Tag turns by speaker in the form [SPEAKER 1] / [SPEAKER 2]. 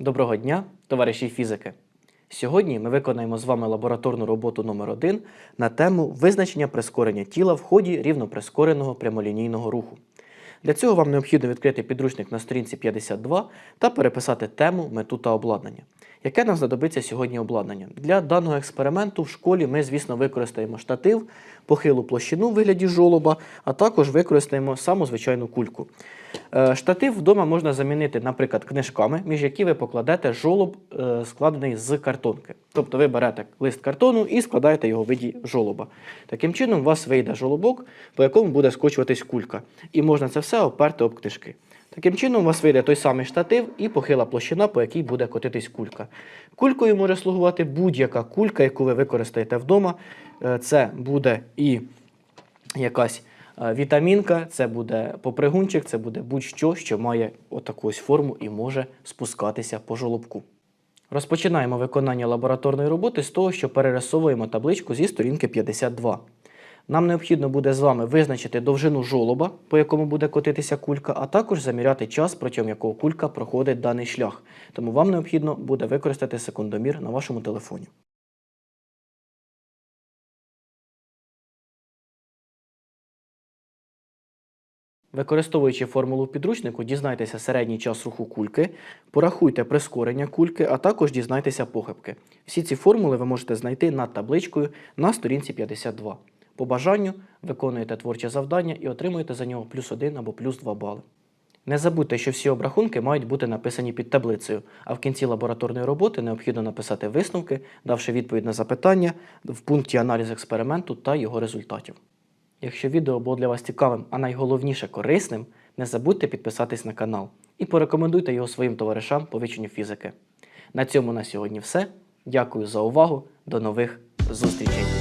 [SPEAKER 1] Доброго дня, товариші фізики! Сьогодні ми виконаємо з вами лабораторну роботу номер 1 на тему визначення прискорення тіла в ході рівноприскореного прямолінійного руху. Для цього вам необхідно відкрити підручник на сторінці 52 та переписати тему, мету та обладнання. Яке нам знадобиться сьогодні обладнання? Для даного експерименту в школі ми, звісно, використаємо штатив, похилу площину в вигляді жолоба, а також використаємо саму звичайну кульку. Е, Штатив вдома можна замінити, наприклад, книжками, між які ви покладете жолоб, е, складений з картонки. Тобто ви берете лист картону і складаєте його в виді жолоба. Таким чином, у вас вийде жолобок, по якому буде скочуватись кулька. І можна це все оперти об книжки. Таким чином, у вас вийде той самий штатив і похила площина, по якій буде котитись кулька. Кулькою може слугувати будь-яка кулька, яку ви використаєте вдома. Е, Це буде і якась е, вітамінка, це буде попригунчик, це буде будь-що, що має отаку ось форму і може спускатися по жолобку. Розпочинаємо виконання лабораторної роботи з того, що перерисовуємо табличку зі сторінки 52. Нам необхідно буде з вами визначити довжину жолоба, по якому буде котитися кулька, а також заміряти час, протягом якого кулька проходить даний шлях. Тому вам необхідно буде використати секундомір на вашому телефоні. Використовуючи формулу підручнику, дізнайтеся середній час руху кульки, порахуйте прискорення кульки, а також дізнайтеся похибки. Всі ці формули ви можете знайти над табличкою на сторінці 52. По бажанню виконуєте творче завдання і отримуєте за нього плюс 1 або плюс 2 бали. Не забудьте, що всі обрахунки мають бути написані під таблицею, а в кінці лабораторної роботи необхідно написати висновки, давши відповідь на запитання в пункті аналіз експерименту та його результатів. Якщо відео було для вас цікавим, а найголовніше корисним, не забудьте підписатись на канал і порекомендуйте його своїм товаришам по вивченню фізики. На цьому на сьогодні все. Дякую за увагу. До нових зустрічей!